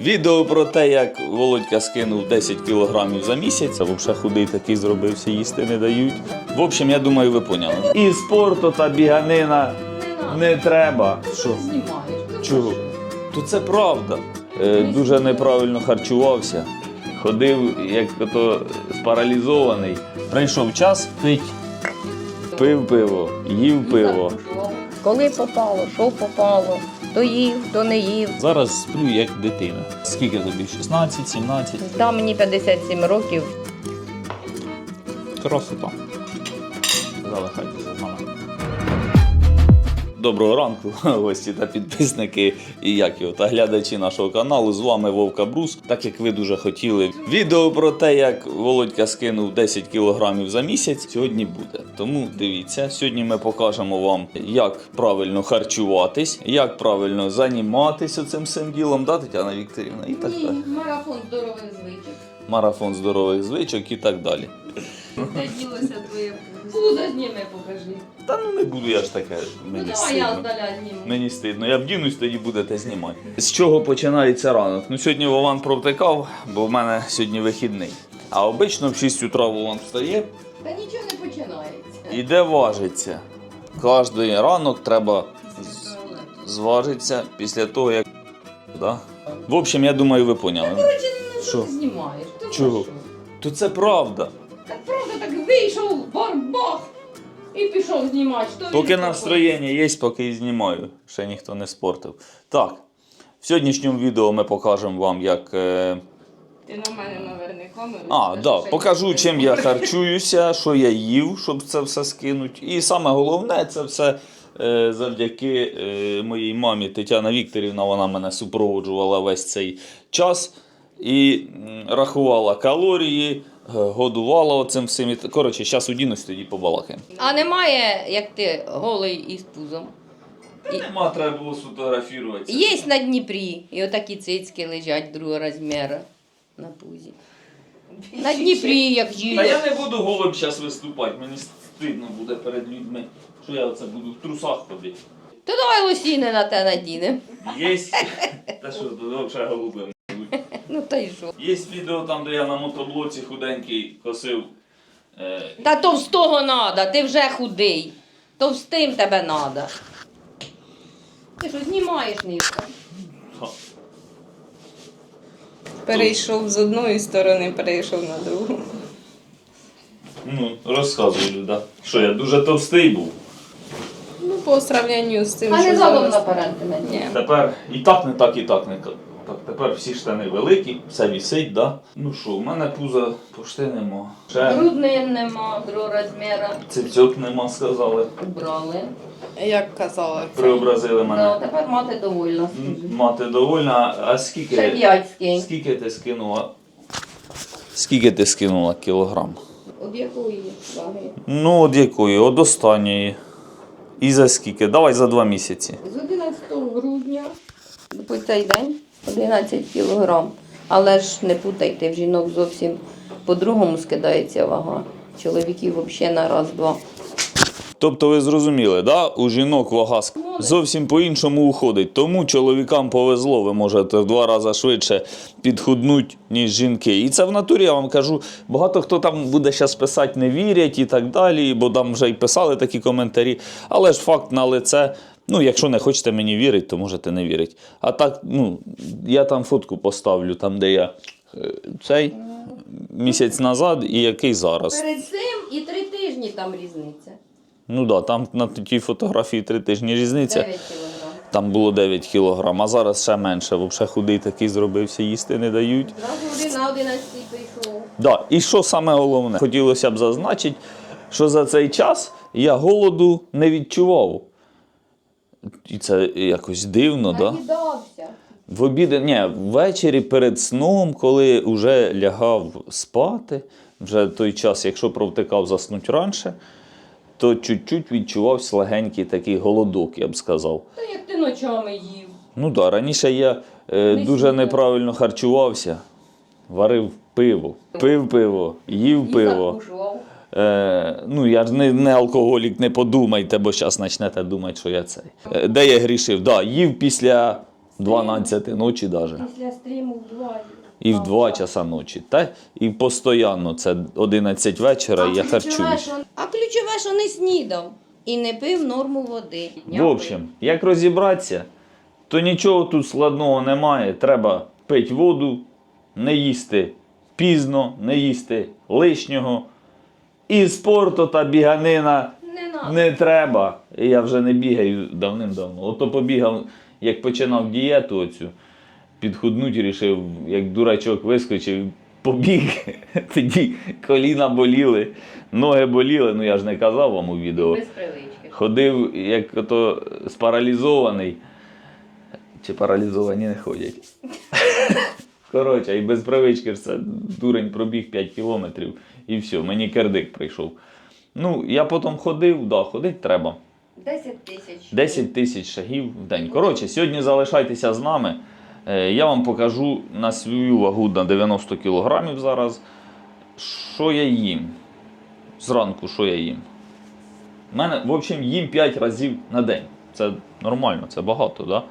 Відео про те, як Володька скинув 10 кілограмів за місяць, а взагалі худий такий зробився, їсти не дають. В общем, я думаю, ви поняли. І спорту та біганина не треба. Що? Чого? То це правда. Е, дуже неправильно харчувався. Ходив, як то спаралізований. Прийшов час пить. Пив пиво, їв пиво. Коли попало, що попало, то їв, то не їв. Зараз сплю як дитина. Скільки тобі? 16, 17? Та мені 57 років. Красота. Залишайтеся з нами. Доброго ранку, гості та підписники і як його та глядачі нашого каналу. З вами Вовка Брус. Так як ви дуже хотіли. Відео про те, як Володька скинув 10 кілограмів за місяць, сьогодні буде. Тому дивіться, сьогодні ми покажемо вам, як правильно харчуватись, як правильно займатися цим всім ділом, да, Тетяна Вікторівна? І так далі. марафон здорових звичок. Марафон здорових звичок і так далі. Де ділося твоє пузо зніми, покажи. Та ну не буду я ж таке. Ну Мені давай я стидно. здаля зніму. Мені стидно. Я вдінусь, тоді будете знімати. З чого починається ранок? Ну сьогодні Вован провтикав, бо в мене сьогодні вихідний. А обично в 6 утра Вован встає, Та нічого не починається. іде важиться. Кожний ранок треба з- зважитися після того, як. Да? В общем, я думаю, ви поняли. Коротше, ну що Що? ти знімаєш? Ти Чого? що? То це правда. Вийшов, барбах, і пішов знімати. Що Поки він настроєння є, поки і знімаю. Ще ніхто не спортив. Так. В сьогоднішньому відео ми покажемо вам, як. Е... Ти на мене наверне камеру. А, да, покажу, чим я харчуюся, що я їв, щоб це все скинути. І саме головне, це все е, завдяки е, моїй мамі Тетяна Вікторівна. Вона мене супроводжувала весь цей час і рахувала калорії, е, годувала оцим всім. Коротше, зараз удінусь, тоді побалакаємо. А немає, як ти голий із пузом. І- Нема, треба було сфотографуватися. Є на Дніпрі, і отакі цицьки лежать другого розміру на пузі. На Дніпрі, як Та жінка. я не буду голим зараз виступати, мені стидно буде перед людьми, що я оце буду в трусах ходити. То давай лосіни на те надінемо. Єсть. Та що, то взагалі голубим. Та й що. Є відео там, де я на мотоблоці худенький косив. Е, Та товстого надо, ти вже худий. Товстим тебе надо. Ти що знімаєш нивка? ха. Перейшов з одної сторони, перейшов на другу. ну, розказуй, Люда. Що я дуже товстий був. Ну, по сравненню з тим, А що не задом зараз. наперед ти. Тепер і так не так, і так не так. Так, тепер всі штани великі, все вісить, да? Ну що, в мене пуза пошти нема. Ще Груднин нема, другого розміру. цицьок нема, сказали. Убрали. Як казала, це Преобразили Да, мене. тепер мати довольна. М, Мати довольна, а Ще скільки, п'ять скільки ти скинула? Скільки ти скинула кілограм? От якої ваги? Ну, от якої? От останньої. І за скільки? Давай за два місяці. З 11 грудня по цей день 11 кілограм. Але ж не путайте, в жінок зовсім по-другому скидається вага. Чоловіків взагалі на раз-два. Тобто ви зрозуміли, да? у жінок вага зовсім по-іншому уходить. Тому чоловікам повезло, ви можете в два рази швидше підхуднуть, ніж жінки. І це в натурі я вам кажу. Багато хто там буде зараз писати, не вірять і так далі, бо там вже й писали такі коментарі. Але ж факт на лице. Ну, якщо не хочете мені вірити, то можете не вірити. А так, ну, я там фотку поставлю, там, де я е, цей місяць назад і який зараз. Перед цим і три тижні там різниця. Ну так, да, там на тій фотографії три тижні різниця. 9 кілограм. Там було 9 кілограм, а зараз ще менше. Взагалі худий такий зробився, їсти не дають. Зразу на 11 прийшов. Да. І що саме головне? Хотілося б зазначити, що за цей час я голоду не відчував. І це якось дивно, так? Да? Наїдався. В обіди, ні, ввечері перед сном, коли вже лягав спати, вже той час, якщо провтикав заснути раніше, то чуть-чуть відчувався легенький такий голодок, я б сказав. Та як ти ночами їв. Ну так, да, раніше я е, Не дуже неправильно харчувався, варив пиво, пив пиво, їв І пиво. закушував. Е, ну, я ж не, не алкоголік, не подумайте, бо зараз почнете думати, що я цей. Е, де я грішив? Да, їв після 12 ночі навіть. Після стріму в два. І в 2 часа ночі. Та? І постійно це 11 вечора, і я харчуюсь. А ключове, що не снідав і не пив норму води. В общем, як розібратися, то нічого тут складного немає. Треба пити воду, не їсти пізно, не їсти лишнього. І спорту та біганина не не треба. І Я вже не бігаю давним-давно. Ото побігав, як починав дієту оцю, підхуднуть, рішив, як дурачок вискочив, побіг. Тоді коліна боліли, ноги боліли. Ну я ж не казав вам у відео. Без привички. Ходив, як ото спаралізований. Чи паралізовані не ходять. Коротше, і без привички ж це дурень пробіг 5 кілометрів і все, мені кердик прийшов. Ну, я потім ходив, да, ходити треба. 10 тисяч. 10 тисяч шагів в день. Коротше, сьогодні залишайтеся з нами. Е, Я вам покажу на свою вагу на 90 кілограмів зараз, що я їм. Зранку, що я їм. У мене, в общем, їм 5 разів на день. Це нормально, це багато, так? Да?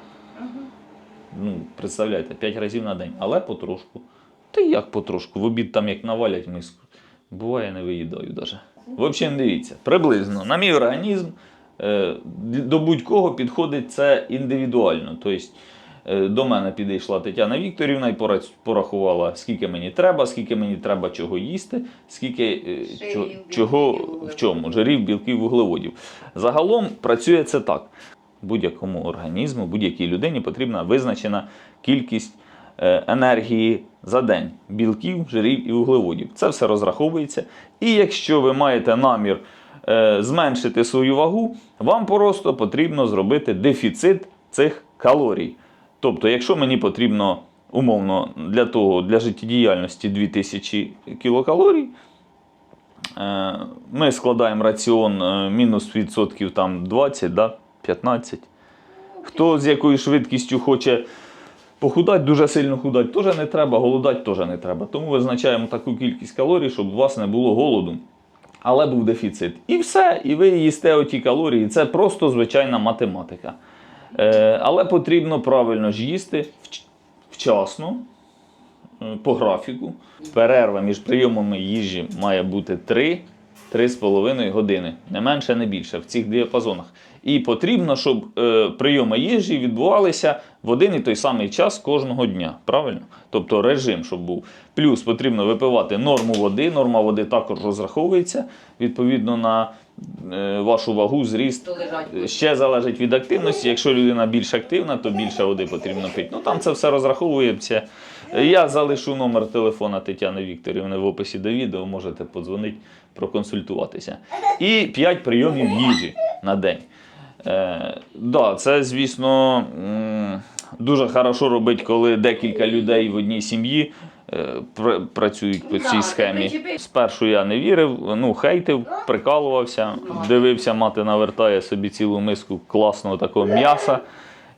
Ну, представляєте, 5 разів на день, але потрошку. Та як потрошку? В обід там як навалять миску. Буває, не виїдаю навіть. В общем, дивіться, приблизно на мій організм е, до будь-кого підходить це індивідуально. Тобто е, до мене підійшла Тетяна Вікторівна і порахувала, скільки мені треба, скільки мені треба чого їсти, скільки е, Жирів, білків, чого в чому, жирів, білків, вуглеводів. Загалом працює це так. Будь-якому організму, будь-якій людині потрібна визначена кількість е, енергії за день білків, жирів і вуглеводів. Це все розраховується. І якщо ви маєте намір е, зменшити свою вагу, вам просто потрібно зробити дефіцит цих калорій. Тобто, якщо мені потрібно умовно для того, для життєдіяльності 2000 кілокалорій, Е, Ми складаємо раціон е, мінус відсотків там 20, да? 15. Хто з якою швидкістю хоче похудати, дуже сильно худати, теж не треба, голодати теж не треба. Тому визначаємо таку кількість калорій, щоб у вас не було голоду. Але був дефіцит. І все, і ви їсте оті калорії. Це просто звичайна математика. Е, але потрібно правильно ж їсти вчасно, е, по графіку. Перерва між прийомами їжі має бути 3-3,5 години, не менше, не більше в цих діапазонах. І потрібно, щоб е, прийоми їжі відбувалися в один і той самий час кожного дня. Правильно? Тобто режим, щоб був. Плюс потрібно випивати норму води. Норма води також розраховується відповідно на е, вашу вагу, зріст. Ще залежить від активності. Якщо людина більш активна, то більше води потрібно пити. Ну там це все розраховується. Я залишу номер телефона Тетяни Вікторівни в описі до відео, можете подзвонити, проконсультуватися. І 5 прийомів їжі на день. Е, да, це, звісно, дуже хорошо робить, коли декілька людей в одній сім'ї е, працюють по цій схемі. Спершу я не вірив, ну хейтив, прикалувався, дивився, мати навертає собі цілу миску класного такого м'яса.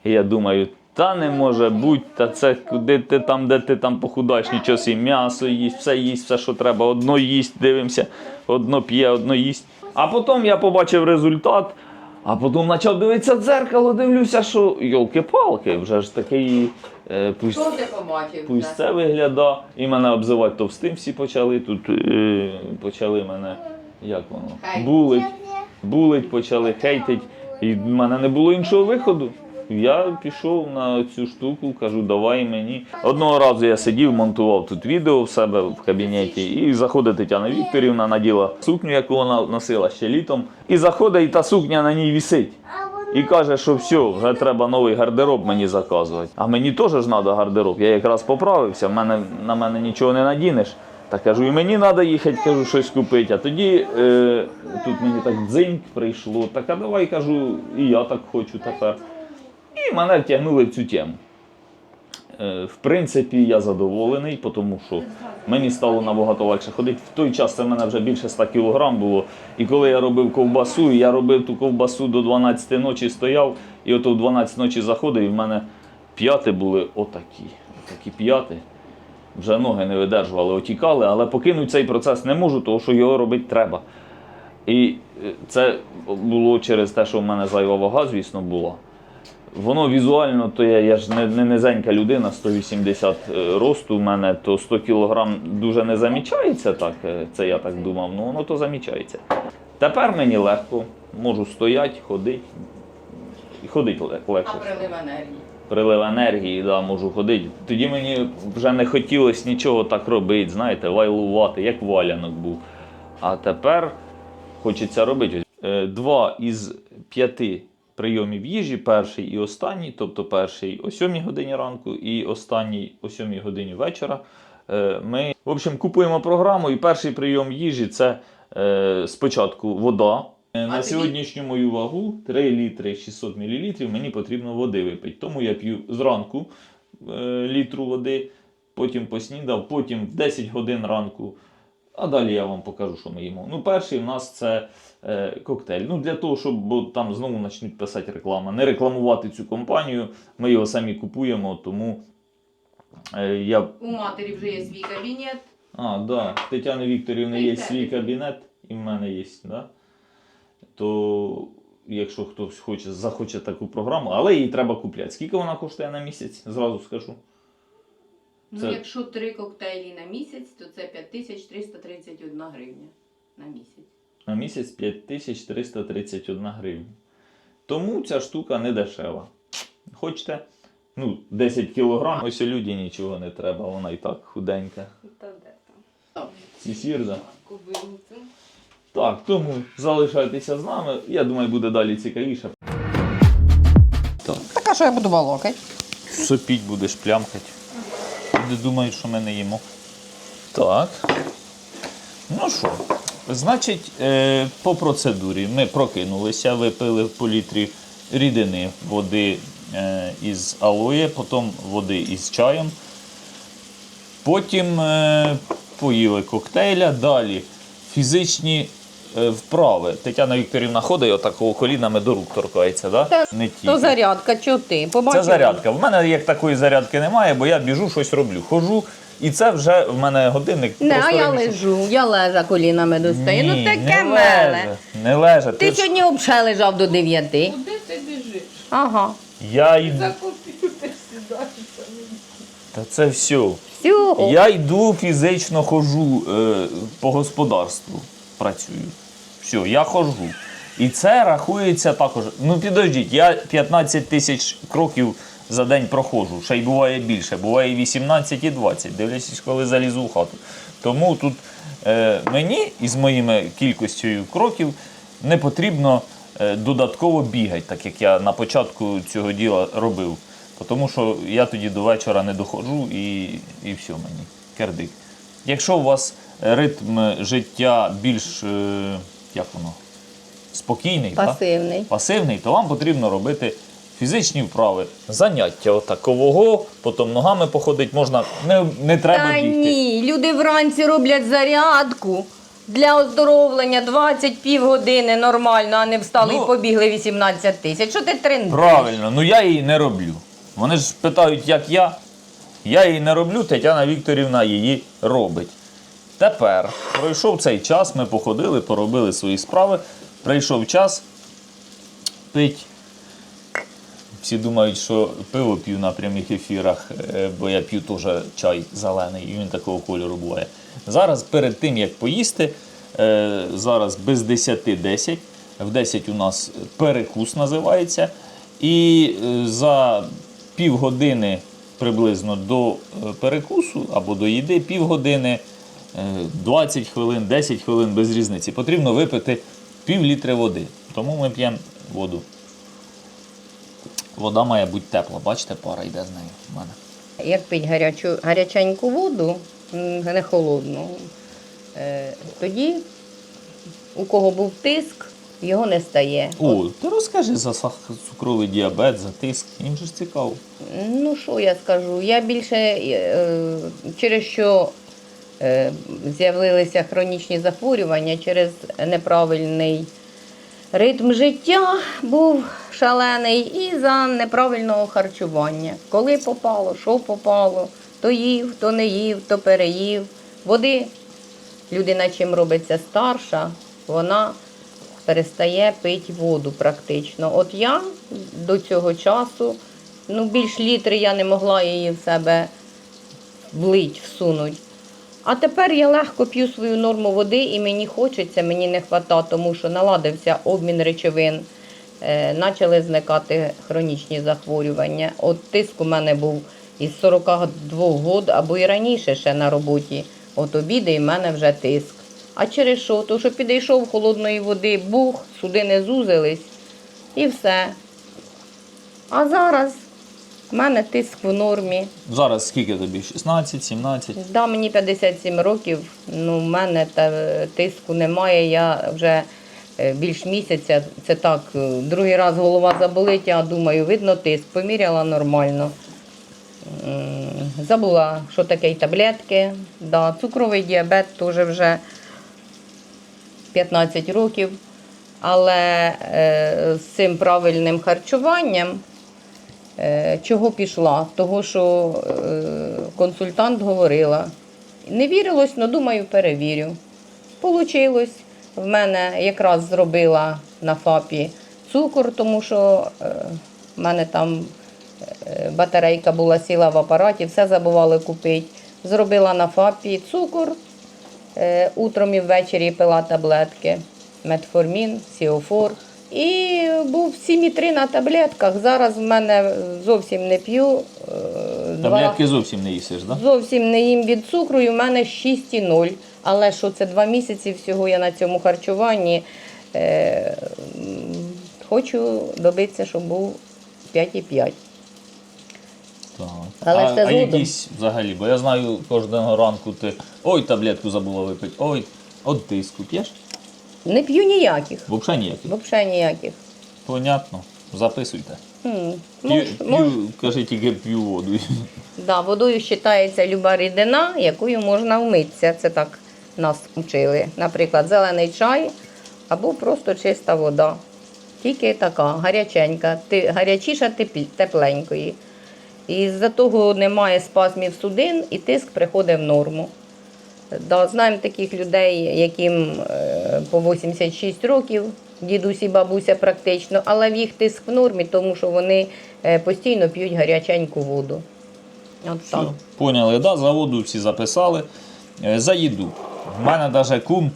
І я думаю, та не може бути, та це куди ти там, де ти там похудаєш, нічого сі, м'ясо їсть, все їсть, все, що треба, одно їсть, дивимося, одно п'є, одно їсть. А потім я побачив результат, а потім почав дивитися в дзеркало, дивлюся, що йолки-палки, вже ж такий. Е, пусть... Що ти побачив? Пусть це вигляда. І мене обзивати товстим всі почали. Тут е, почали мене, як воно? Булить. Булить, почали хейтить. І в мене не було іншого виходу. Я пішов на цю штуку, кажу, давай мені. Одного разу я сидів, монтував тут відео в себе в кабінеті, і заходить Тетяна Вікторівна, наділа сукню, яку вона носила ще літом. І заходить, і та сукня на ній вісить. І каже, що все, вже треба новий гардероб мені заказувати. А мені теж ж треба гардероб. Я якраз поправився, в мене, на мене нічого не надінеш. Та кажу, і мені треба їхати, кажу, щось купити. А тоді е, тут мені так дзиньк прийшло. Так а давай кажу, і я так хочу тепер. І мене втягнули в цю тему. Е, В принципі, я задоволений, тому що мені стало набагато легше ходити. В той час це в мене вже більше 100 кг було. І коли я робив ковбасу, я робив ту ковбасу до 12 ночі стояв, і ото в 12 ночі заходив, і в мене п'яти були отакі. Отакі п'яти. Вже ноги не видержували, отікали, але покинути цей процес не можу, тому що його робити треба. І е, це було через те, що в мене зайва вага, звісно, була. Воно візуально, то я, я ж не, не низенька людина, 180 е, росту у мене, то 100 кг дуже не замічається, так, е, це я так думав, ну воно то замічається. Тепер мені легко, можу стояти, ходити. І ходити ле- легше. прилив енергії. Прилив енергії, да, можу ходити. Тоді мені вже не хотілося нічого так робити, знаєте, вайлувати, як валянок був. А тепер хочеться робити. Е, Два із п'яти прийомів їжі, перший і останній, тобто перший о 7 годині ранку і останній о 7 годині вечора. е, Ми, в общем, купуємо програму, і перший прийом їжі це е, спочатку вода. Е, На сьогоднішню мою вагу 3 літри 600 мл мені потрібно води випити. Тому я п'ю зранку літру води, потім поснідав, потім в 10 годин ранку. А далі я вам покажу, що ми їмо. Ну, перший у нас це е, коктейль. Ну, для того, щоб бо там знову почнуть писати реклама. Не рекламувати цю компанію. Ми його самі купуємо, тому е, я У матері вже є свій кабінет. а, да. Тетяни Вікторівни є свій кабінет, і в мене є, да? То якщо хтось хоче, захоче таку програму, але її треба купляти. Скільки вона коштує на місяць? Зразу скажу. Ну, Це- якщо три коктейлі на місяць, то це 5331 гривня на місяць. На місяць 5331 гривня. Тому ця штука не дешева. Хочете? Ну, 10 кілограм, ось люди нічого не треба, вона і так худенька. Та де там? Сісірда. Кубинцю. Так, тому залишайтеся з нами. Я думаю, буде далі цікавіше. Так. Так а що я буду балакати? Сопіть будеш плямкати. Люди думають, що ми не їмо. Так. Ну що, значить, е, по процедурі ми прокинулися, випили по літрі рідини води е, із алоє, потім води із чаєм. Потім е, поїли коктейля, далі фізичні вправи. Тетяна Вікторівна ходить отакого колінами до рук торкається, да? Та- Не тільки. То зарядка, чого ти? Побачив? Це зарядка. В мене як такої зарядки немає, бо я біжу, щось роблю. Хожу, і це вже в мене годинник. Не, а я ремішок. лежу, я лежа колінами достаю. Ні, ну таке не мене. Не леже. Ти ж- сьогодні взагалі лежав до 9. Куди ти біжиш? Ага. Я йду. За комп'ютер сідаєш. Та це все. Всього. Я йду фізично хожу е, по господарству. Працюю. Все, я хожу. І це рахується також. Ну підождіть, я 15 тисяч кроків за день проходжу. Ще й буває більше, буває і 18 і 20, дивлячись, коли залізу в хату. Тому тут е, мені із моїми кількістю кроків не потрібно е, додатково бігати, так як я на початку цього діла робив. Тому що я тоді до вечора не доходжу і, і все мені. Кердик. Якщо у вас ритм життя більш е, як воно, спокійний? Пасивний. пасивний, то вам потрібно робити фізичні вправи. Заняття отакового, потім ногами походити можна, не, не треба Та бігти. ні, люди вранці роблять зарядку. Для оздоровлення 20 півгодини нормально, а не встали Ну, і побігли 18 тисяч. Що ти тренуєш? Правильно, ну я її не роблю. Вони ж питають, як я. Я її не роблю, Тетяна Вікторівна її робить. Тепер пройшов цей час, ми походили, поробили свої справи. Прийшов час пить. Всі думають, що пиво п'ю на прямих ефірах, е, бо я п'ю теж чай зелений, і він такого кольору буває. Зараз перед тим, як поїсти, е, зараз без 10-10. В 10 у нас перекус називається. І е, за півгодини приблизно до перекусу або до їди, півгодини, 20 хвилин, 10 хвилин без різниці. Потрібно випити пів літри води. Тому ми п'ємо воду. Вода має бути тепла. Бачите, пара йде з нею в мене. Як пить гарячу, гаряченьку воду, не холодну, е, тоді у кого був тиск, його не стає. О, ти розкажи за цукровий діабет, за тиск. Їм же ж цікаво. Ну, що я скажу? Я більше е, через що е, з'явилися хронічні захворювання через неправильний ритм життя був шалений і за неправильного харчування. Коли попало, що попало, то їв, то не їв, то переїв. Води людина чим робиться старша, вона перестає пити воду практично. От я до цього часу, ну більш літри я не могла її в себе влить, всунуть. А тепер я легко п'ю свою норму води і мені хочеться, мені не вистачає, тому що наладився обмін речовин, е, почали зникати хронічні захворювання. От тиск у мене був із 42 років або і раніше ще на роботі. От обіди і в мене вже тиск. А через що? То, що підійшов холодної води, бух, судини зузились і все. А зараз в мене тиск в нормі. Зараз скільки тобі? 16, 17? Да, мені 57 років, ну в мене та, тиску немає. Я вже е, більш місяця, це так, е, другий раз голова заболить, я думаю, видно тиск, поміряла нормально. Забула, що таке й таблетки. Да, цукровий діабет теж вже 15 років. Але е, з цим правильним харчуванням Е, Чого пішла? Того, що е, консультант говорила. Не вірилось, але думаю, перевірю. Получилось. В мене якраз зробила на ФАПі цукор, тому що е, в мене там е, батарейка була сіла в апараті, все забували купити. Зробила на ФАПі цукор, е, утром і ввечері пила таблетки. Метформін, сіофор. І був 7,3 на таблетках. Зараз в мене зовсім не п'ю. е, Таблетки зовсім не їсиш, так? Да? Зовсім не їм від цукру, і в мене 6,0. Але що це два місяці всього я на цьому харчуванні. Е, хочу добитися, щоб був 5,5. Але а, це а якісь взагалі, бо я знаю, кожного ранку ти ой, таблетку забула випити, ой, от тиску п'єш? Не п'ю ніяких. Взагалі ніяких. Взагалі ніяких. Понятно. Записуйте. М, П'ю, Мож, мож, п'ю, кажи тільки п'ю воду. да, водою вважається люба рідина, якою можна вмитися. Це так нас вчили. Наприклад, зелений чай або просто чиста вода. Тільки така, гаряченька, ти, гарячіша теплі- тепленької. І з-за того немає спазмів судин і тиск приходить в норму. Да, знаємо таких людей, яким е, по 86 років, дідусь і бабуся практично, але в їх тиск в нормі, тому що вони е, постійно п'ють гаряченьку воду. От так. Поняли, да? За воду всі записали. Е, За їду. В мене навіть кум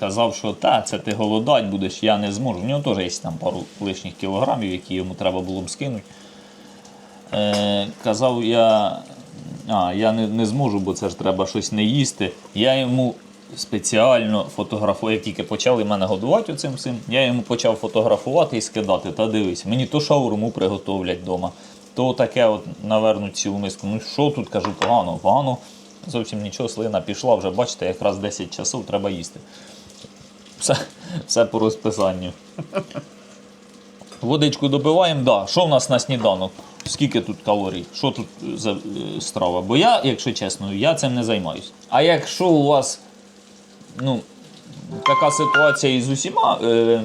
казав, що та, це ти голодать будеш, я не зможу. В нього теж є там пару лишніх кілограмів, які йому треба було б скинути. Казав, я, а, я не, не зможу, бо це ж треба щось не їсти. Я йому спеціально фотографував, як тільки почали мене годувати оцим всім, я йому почав фотографувати і скидати. Та дивись, мені то шаурму приготовлять вдома, то таке от навернуть цілу миску. Ну що тут кажу, погано, погано. Зовсім нічого, слина пішла, вже бачите, якраз 10 часов треба їсти. Все, все по розписанню. Водичку допиваємо, да. Що в нас на сніданок? Скільки тут калорій? Що тут за е, страва? Бо я, якщо чесно, я цим не займаюся. А якщо у вас ну, така ситуація із усіма е,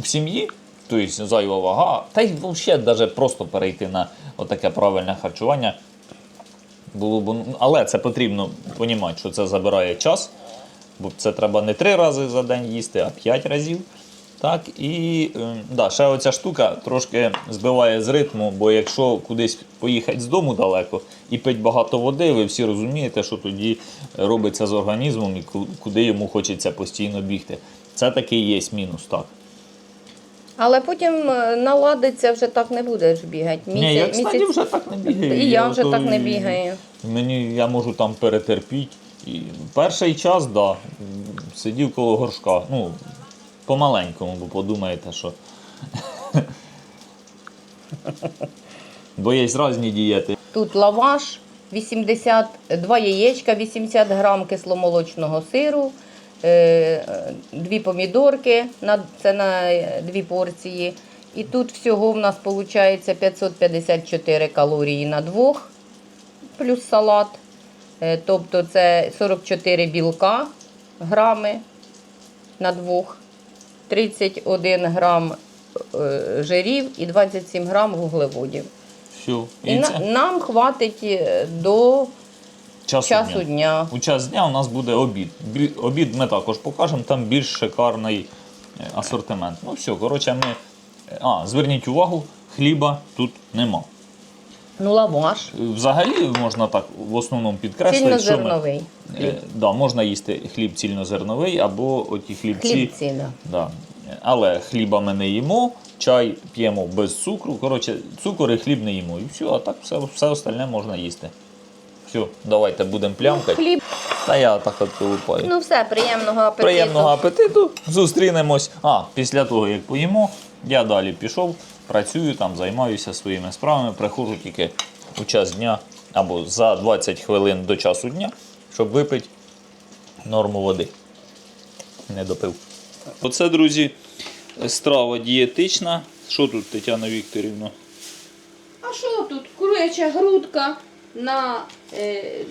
в сім'ї, тобто зайва вага, та й взагалі навіть просто перейти на отаке правильне харчування. Було б, ну, але це потрібно розуміти, що це забирає час, бо це треба не три рази за день їсти, а п'ять разів. Так, і е, да, ще оця штука трошки збиває з ритму, бо якщо кудись поїхати з дому далеко і пити багато води, ви всі розумієте, що тоді робиться з організмом і куди йому хочеться постійно бігти. Це такий є мінус, так. Але потім е, наладиться, вже так не будеш бігати. Ні, я, кстати, вже так не бігаю. І я вже так не бігаю. Мені я можу там перетерпіти. І перший час, так, да, сидів коло горшка. Ну, помаленькому, бо подумаєте, що. Бо є різні дієти. Тут лаваш, 80, два яєчка, 80 грам кисломолочного сиру, е, дві помідорки, це на е, дві порції. І тут всього в нас виходить 554 калорії на двох, плюс салат. Е, Тобто це 44 білка грами на двох, 31 грам е, жирів і 27 грам вуглеводів. Все. І І на, це нам хватить е, до часу, часу дня. дня. У час дня у нас буде обід. Бі- Обід ми також покажемо, там більш шикарний е, асортимент. Ну все, коротше, ми. А, зверніть увагу, хліба тут нема. Ну, лаваш. Взагалі можна так в основному підкреслити, що ми, Цільнозерновий. е, да, можна їсти хліб цільнозерновий або оті хлібці. Хлібці, да. Да. Але хліба ми не їмо, чай п'ємо без цукру. Коротше, цукор і хліб не їмо. І все, а так все, все остальне можна їсти. Все, давайте будемо плямкати. Хліб. Та я так от колупаю. Ну все, приємного апетиту. Приємного апетиту. Зустрінемось. А, після того, як поїмо, я далі пішов, працюю там, займаюся своїми справами, приходжу тільки у час дня або за 20 хвилин до часу дня, щоб випити норму води. Не допив. Оце, друзі, страва дієтична. Що тут, Тетяна Вікторівна? А що тут? Куряча грудка на е,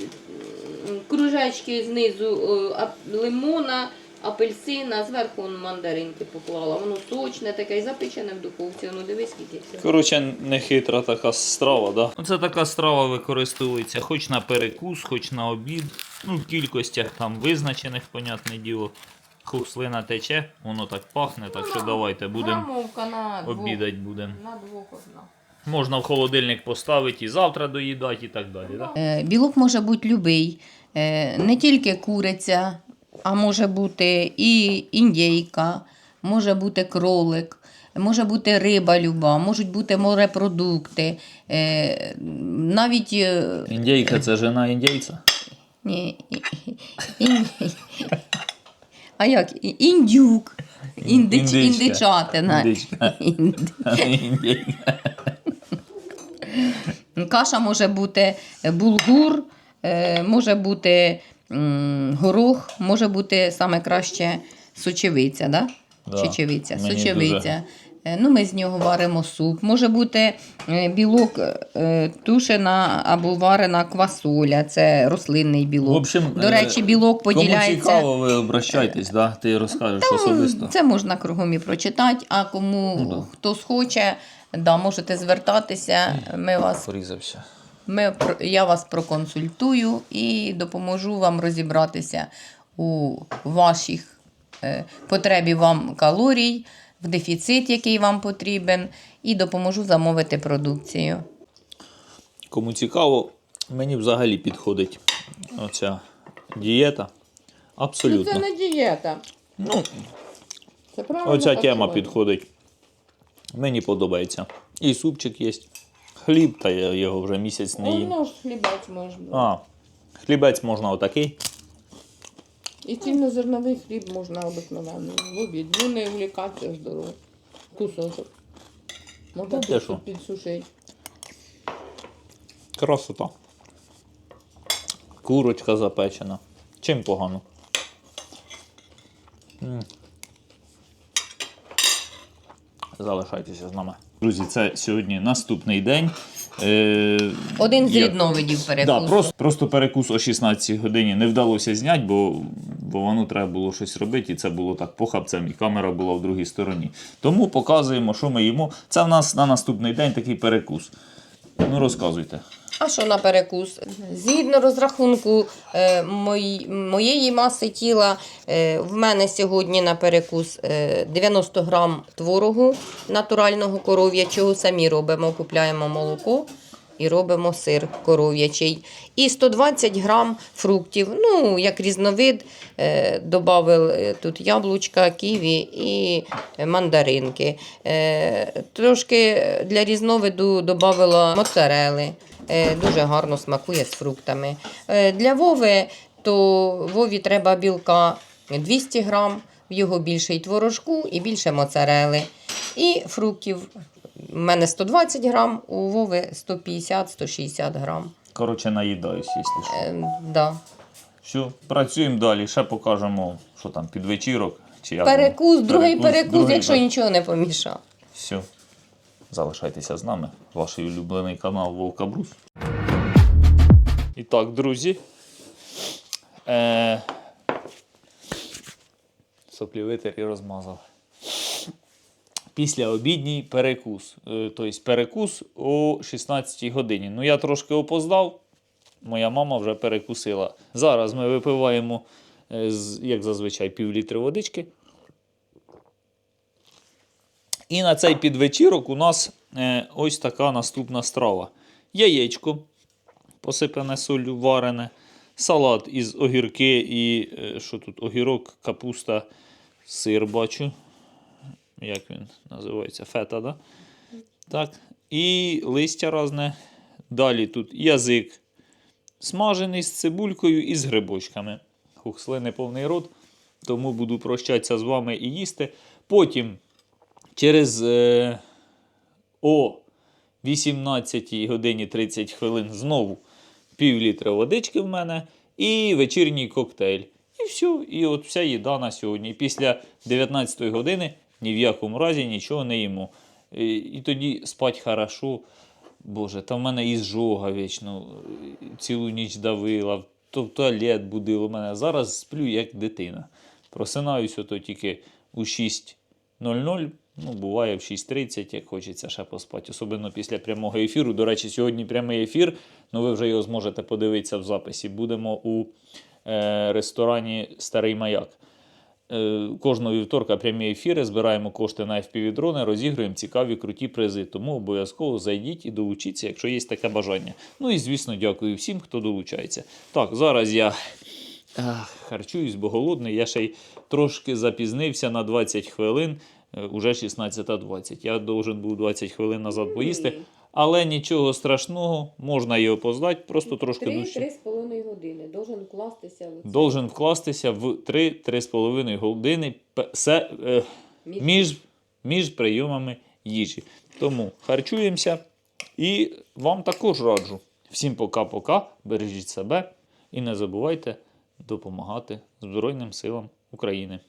кружечки знизу е, лимона, апельсина, зверху мандаринки поклала. Воно сочне таке і запечене в духовці. Ну дивись, скільки всього. Коротше, нехитра така страва, да? Оце така страва використовується хоч на перекус, хоч на обід. Ну, в кількостях там визначених, понятне діло. Хуслина тече, воно так пахне, так що давайте будемо обідати будемо. На двох одна. Можна в холодильник поставити і завтра доїдати, і так далі. Да? Е, Білок може бути любий, Е, не тільки куриця, а може бути і індійка, може бути кролик, може бути риба люба, можуть бути морепродукти. Е, Навіть е, Індійка це жена індійця. ні, ін- а як? Індюк, індич, Індичка. індичатина. Індичка. Ін- індійка. Каша може бути булгур, е, може бути горох, може бути саме краще сочевиця, да? Да, Чечевиця, мені сочевиця. дуже. Е, Ну, ми з нього варимо суп. Може бути е, білок е, тушена або варена квасоля, це рослинний білок. В общем, До речі, білок Кому поділяється. цікаво, ви обращайтесь, да? ти розкажеш особисто. Це можна кругом і прочитати, а кому Ну, да. хто схоче, да, можете звертатися. Ми вас Порізався. Ми, я вас проконсультую і допоможу вам розібратися у ваших е, потребі вам калорій, в дефіцит, який вам потрібен, і допоможу замовити продукцію. Кому цікаво, мені взагалі підходить оця дієта. Абсолютно. Ну, це не дієта. Ну, Це правильно оця тема підходить. Мені подобається. І супчик є. Хліб, та я його вже місяць не їм. Воно ж хлібець можна. А, хлібець можна отакий. І цільнозерновий хліб можна обикновенно в обід. Ну не влікатися здорово. Кусочок. Можна Та ти тут підсушити. Красота. Курочка запечена. Чим погано? М. Залишайтеся з нами. Друзі, це сьогодні наступний день. Е, Один з я- рідновидів перекусу. Да, просто, просто перекус о 16 годині не вдалося зняти, бо, бо воно треба було щось робити, і це було так похабцем, і камера була в другій стороні. Тому показуємо, що ми їмо. Це в нас на наступний день такий перекус. Ну, розказуйте. А що на перекус? Згідно розрахунку е, мої- моєї маси тіла, е, в мене сьогодні на перекус е, 90 грам творогу натурального коров'ячого. Самі робимо, купляємо молоко і робимо сир коров'ячий. І 120 грам фруктів. Ну, як різновид, е, додав тут яблучка, ківі і мандаринки. Е, трошки для різновиду додавала моцарели. Е, Дуже гарно смакує з фруктами. Е, Для Вови, то Вові треба білка 200 грам, в його більше й творожку і більше моцарели. І фруктів у мене 120 грам, у Вови 150-160 грам. Коротше, наїдаюсь, якщо що. Е, да. Все, працюємо далі. Ще покажемо, що там під вечірок. Чи як Перекус, воно. другий перекус, другий якщо перекус. нічого не помішав. Все. Залишайтеся з нами. Ваш улюблений канал Вовка Брус. І так, друзі. Е... Соплі витер і розмазав. Після обідній перекус. Е, Тобто перекус о 16 годині. Ну, я трошки опоздав. моя мама вже перекусила. Зараз ми випиваємо, е, як зазвичай, пів літри водички. І на цей підвечірок у нас е, ось така наступна страва: яєчко, посипане солью, варене, салат із огірки і що тут? Огірок, капуста, сир бачу. Як він називається? Фета, да? Так. І листя різне. Далі тут язик смажений з цибулькою і з грибочками. Хух, слини повний рот, тому буду прощатися з вами і їсти. Потім через е, о 18 годині 30 хвилин знову пів літра водички в мене і вечірній коктейль. І все. І от вся їда на сьогодні. Після 19 години ні в якому разі нічого не їмо. І, і тоді спать хорошо. Боже, там в мене і зжога вічно, цілу ніч давила, то в туалет будило мене. Зараз сплю як дитина. Просинаюся то тільки у 6.00, ну, буває в 6.30, як хочеться ще поспати, особливо після прямого ефіру. До речі, сьогодні прямий ефір, ну ви вже його зможете подивитися в записі. Будемо у е, ресторані Старий Маяк. Е, Кожного вівторка прямі ефіри, збираємо кошти на FPV-дрони, розігруємо цікаві круті призи. Тому обов'язково зайдіть і долучіться, якщо є таке бажання. Ну і звісно, дякую всім, хто долучається. Так, зараз я харчуюсь, бо голодний. Я ще й трошки запізнився на 20 хвилин. Е, Уже 16.20. Я должен був 20 хвилин назад поїсти. Але нічого страшного, можна і опоздати, просто трошки дужче. з половиною години. Должен вкластися в Должен вкластися в 3-3,5 години се- е, між, між прийомами їжі. Тому харчуємося і вам також раджу. Всім пока-пока, бережіть себе і не забувайте допомагати Збройним силам України.